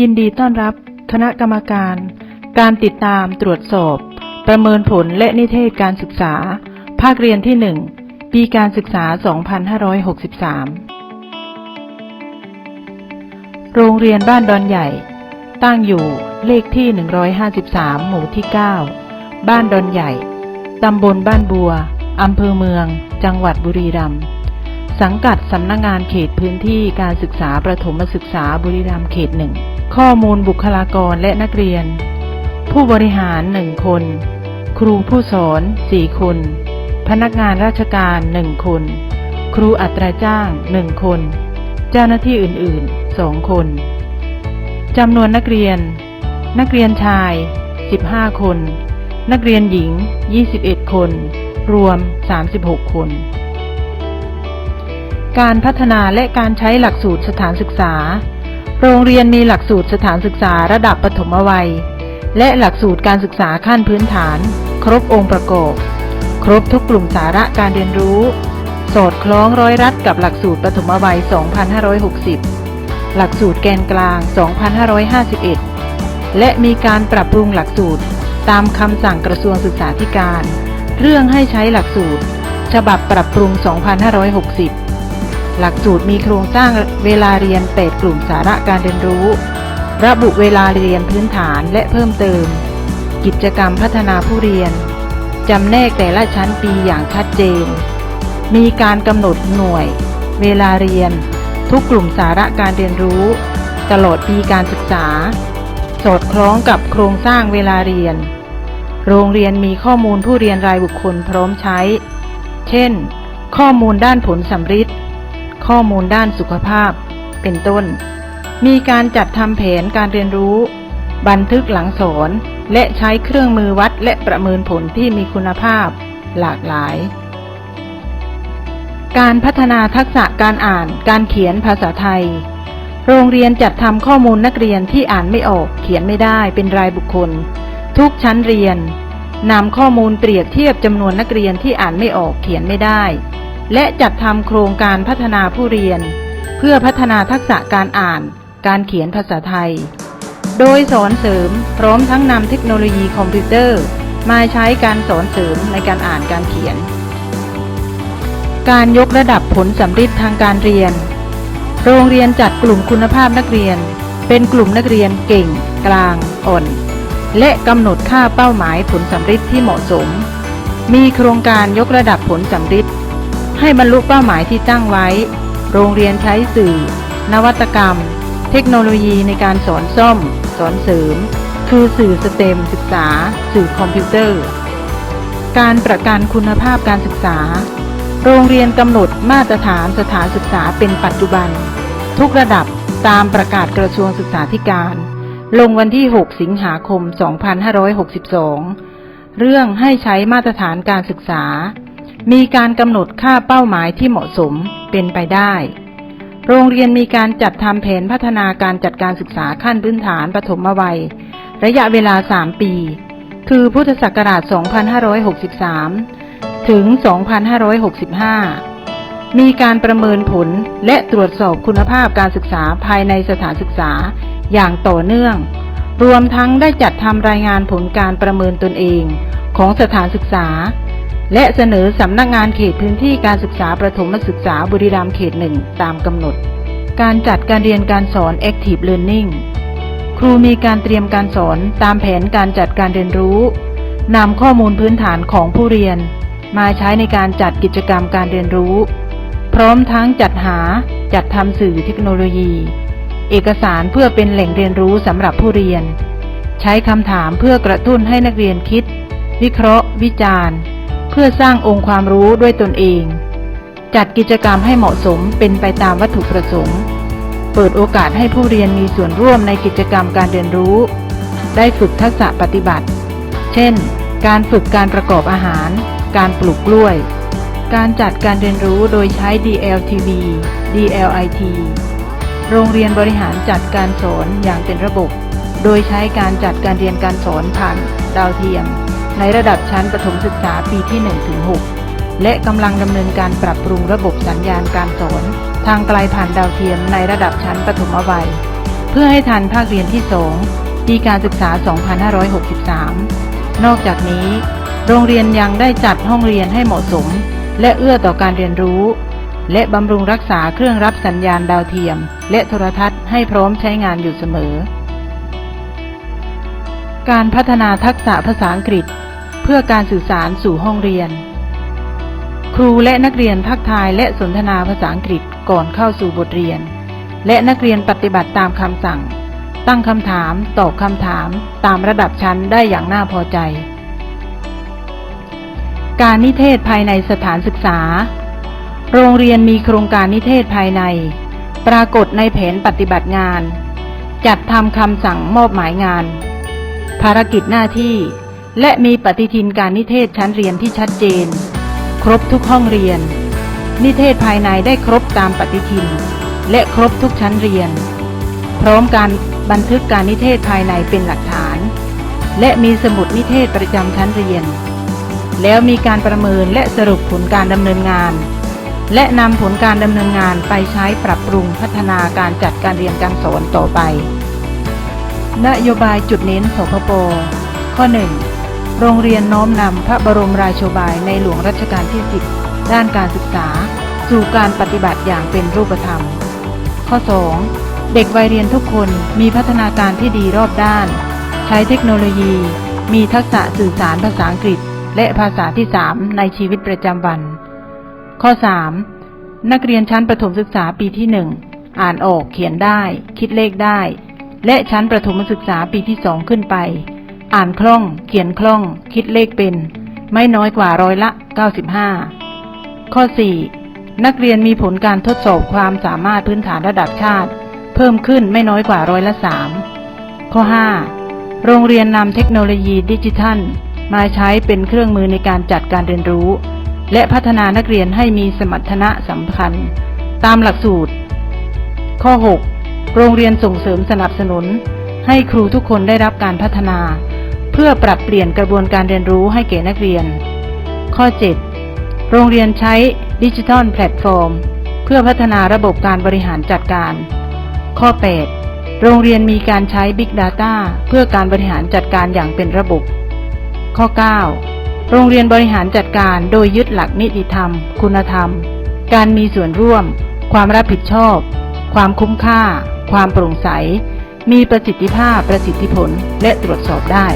ยินดีต้อนรับ คณะกรรมการ การติดตามตรวจสอบ ประเมินผลและนิเทศการศึกษา ภาคเรียนที่ 1 ปีการศึกษา 2563 โรงเรียนบ้านดอนใหญ่ ตั้งอยู่เลขที่ 153 หมู่ที่ 9 บ้านดอนใหญ่ ตำบลบ้านบัว อำเภอเมือง จังหวัดบุรีรัมย์สังกัดสำนักงงานเขตพื้นที่การศึกษาประถมศึกษาบุรีรัมย์เขตหนึ่ง ข้อมูลบุคลากรและนักเรียน ผู้บริหารหนึ่งคน ครูผู้สอนสี่คน พนักงานราชการหนึ่งคน ครูอัตราจ้างหนึ่งคน เจ้าหน้าที่อื่นๆสองคนจำนวนนักเรียน นักเรียนชาย 15 คน นักเรียนหญิง 21 คน รวม 36 คน การพัฒนาและการใช้หลักสูตรสถานศึกษา โรงเรียนมีหลักสูตรสถานศึกษาระดับปฐมวัย และหลักสูตรการศึกษาขั้นพื้นฐาน ครบองค์ประกอบ ครบทุกกลุ่มสาระการเรียนรู้ สอดคล้องร้อยรัดกับหลักสูตรปฐมวัย 2560 หลักสูตรแกนกลาง 2551 และมีการปรับปรุงหลักสูตรตามคำสั่งกระทรวงศึกษาธิการ เรื่องให้ใช้หลักสูตร ฉบับปรับปรุง 2560 หลักสูตรมีโครงสร้างเวลาเรียน8กลุ่มสาระการเรียนรู้ ระบุเวลาเรียนพื้นฐานและเพิ่มเติม กิจกรรมพัฒนาผู้เรียน จำแนกแต่ละชั้นปีอย่างชัดเจน มีการกำหนดหน่วย เวลาเรียน ทุกกลุ่มสาระการเรียนรู้ ตลอดปีการศึกษา สอดคล้องกับโครงสร้างเวลาเรียน โรงเรียนมีข้อมูลผู้เรียนรายบุคคลพร้อมใช้ เช่น ข้อมูลด้านผลสัมฤทธิ์ ข้อมูลด้านสุขภาพ เป็นต้น มีการจัดทำแผนการเรียนรู้ บันทึกหลังสอน และใช้เครื่องมือวัดและประเมินผลที่มีคุณภาพ หลากหลาย การพัฒนาทักษะการอ่าน การเขียนภาษาไทย โรงเรียนจัดทำข้อมูลนักเรียนที่อ่านไม่ออก เขียนไม่ได้เป็นรายบุคคล ทุกชั้นเรียนนำข้อมูลเปรียบเทียบจำนวนนักเรียนที่อ่านไม่ออกเขียนไม่ได้ และจัดทำโครงการพัฒนาผู้เรียน เพื่อพัฒนาทักษะการอ่าน การเขียนภาษาไทย โดยสอนเสริมพร้อมทั้งนำเทคโนโลยีคอมพิวเตอร์ มาใช้การสอนเสริมในการอ่านการเขียน การยกระดับผลสำฤทธิ์ทางการเรียน โรงเรียนจัดกลุ่มคุณภาพนักเรียน เป็นกลุ่มนักเรียนเก่ง กลาง อ่อน และกำหนดค่าเป้าหมายผลสำฤทธิ์ที่เหมาะสม มีโครงการยกระดับผลสำฤทธิ์ ให้บรรลุเป้าหมายที่ตั้งไว้ โรงเรียนใช้สื่อ นวัตกรรม เทคโนโลยีในการสอนซ่อม สอนเสริม คือสื่อสเต็มศึกษา สื่อคอมพิวเตอร์ การประกันคุณภาพการศึกษา โรงเรียนกำหนดมาตรฐานสถานศึกษาเป็นปัจจุบัน ทุกระดับตามประกาศกระทรวงศึกษาธิการ ลงวันที่ 6 สิงหาคม 2562 เรื่องให้ใช้มาตรฐานการศึกษา มีการกำหนดค่าเป้าหมายที่เหมาะสมเป็นไปได้ โรงเรียนมีการจัดทำแผนพัฒนาการจัดการศึกษาขั้นพื้นฐานปฐมวัย ระยะเวลา 3 ปี คือพุทธศักราช 2563 ถึง 2565 มีการประเมินผลและตรวจสอบคุณภาพการศึกษาภายในสถานศึกษาอย่างต่อเนื่อง รวมทั้งได้จัดทำรายงานผลการประเมินตนเองของสถานศึกษา และเสนอสำนักงานเขตพื้นที่การศึกษาประถมศึกษาบุรีรัมย์เขตหนึ่งตามกำหนด การจัดการเรียนการสอน Active Learning ครูมีการเตรียมการสอนตามแผนการจัดการเรียนรู้นำข้อมูลพื้นฐานของผู้เรียน มาใช้ในการจัดกิจกรรมการเรียนรู้ พร้อมทั้งจัดหาจัดทำสื่อเทคโนโลยี เอกสารเพื่อเป็นแหล่งเรียนรู้สำหรับผู้เรียน ใช้คำถามเพื่อกระตุ้นให้นักเรียนคิด วิเคราะห์ วิจารณ์ เพื่อสร้างองค์ความรู้ด้วยตนเอง จัดกิจกรรมให้เหมาะสมเป็นไปตามวัตถุประสงค์ เปิดโอกาสให้ผู้เรียนมีส่วนร่วมในกิจกรรมการเรียนรู้ ได้ฝึกทักษะปฏิบัติ เช่น การฝึกการประกอบอาหาร การปลูกกล้วย การจัดการเรียนรู้โดยใช้ DLTV DLIT โรงเรียนบริหารจัดการสอนอย่างเป็นระบบ โดยใช้การจัดการเรียนการสอนผ่านดาวเทียม ในระดับชั้นประถมศึกษาปีที่ 1-6 และกำลังดำเนินการปรับปรุงระบบสัญญาณการสอน ทางไกลผ่านดาวเทียมในระดับชั้นประถมวัย เพื่อให้ทันภาคเรียนที่ 2 ปีการศึกษา 2563 นอกจากนี้ โรงเรียนยังได้จัดห้องเรียนให้เหมาะสม และเอื้อต่อการเรียนรู้ และบำรุงรักษาเครื่องรับสัญญาณดาวเทียม และโทรทัศน์ให้พร้อมใช้งานอยู่เสมอการพัฒนาทักษะภาษาอังกฤษ เพื่อการสื่อสารสู่ห้องเรียน ครูและนักเรียนทักทายและสนทนาภาษาอังกฤษก่อนเข้าสู่บทเรียน และนักเรียนปฏิบัติตามคำสั่ง ตั้งคำถามตอบคำถามตามระดับชั้นได้อย่างน่าพอใจ การนิเทศภายในสถานศึกษา โรงเรียนมีโครงการนิเทศภายใน ปรากฏในแผนปฏิบัติงาน จัดทำคำสั่งมอบหมายงาน ภารกิจหน้าที่ และมีปฏิทินการนิเทศชั้นเรียนที่ชัดเจน ครบทุกห้องเรียน นิเทศภายในได้ครบตามปฏิทิน และครบทุกชั้นเรียน พร้อมการบันทึกการนิเทศภายในเป็นหลักฐาน และมีสมุดนิเทศประจำชั้นเรียน แล้วมีการประเมินและสรุปผลการดำเนินงาน และนำผลการดำเนินงานไปใช้ปรับปรุงพัฒนาการจัดการเรียนการสอนต่อไป นโยบายจุดเน้นสพปข้อ 1. โรงเรียนน้อมนำพระบรมราโชบายในหลวงรัชกาลที่ 10 ด้านการศึกษา สู่การปฏิบัติอย่างเป็นรูปธรรม ข้อ 2. เด็กวัยเรียนทุกคนมีพัฒนาการที่ดีรอบด้าน ใช้เทคโนโลยี มีทักษะสื่อสารภาษาอังกฤษ และภาษาที่ 3 ในชีวิตประจำวัน ข้อ 3. นักเรียนชั้นประถมศึกษาปีที่ 1 อ่านออกเขียนได้ คิดเลขได้ และชั้นประถมศึกษาปีที่ 2 ขึ้นไป อ่านคล่อง เขียนคล่อง คิดเลขเป็น ไม่น้อยกว่าร้อยละ 95 ข้อ 4. นักเรียนมีผลการทดสอบความสามารถพื้นฐานระดับชาติ เพิ่มขึ้นไม่น้อยกว่าร้อยละ 3 ข้อ 5. โรงเรียนนำเทคโนโลยีดิจิทัล มาใช้เป็นเครื่องมือในการจัดการเรียนรู้ และพัฒนานักเรียนให้มีสมรรถนะสำคัญ ตามหลักสูตร ข้อ 6. โรงเรียนส่งเสริมสนับสนุนให้ครูทุกคนได้รับการพัฒนา เพื่อปรับเปลี่ยนกระบวนการเรียนรู้ให้แก่นักเรียน ข้อ 7. โรงเรียนใช้ดิจิทัลแพลตฟอร์ม เพื่อพัฒนาระบบการบริหารจัดการ ข้อ 8. โรงเรียนมีการใช้ Big Data เพื่อการบริหารจัดการอย่างเป็นระบบ ข้อ 9. โรงเรียนบริหารจัดการโดยยึดหลักนิติธรรม คุณธรรม การมีส่วนร่วม ความรับผิดชอบ ความคุ้มค่า ความโปร่งใสมีประสิทธิภาพ ประสิทธิผล และตรวจสอบได้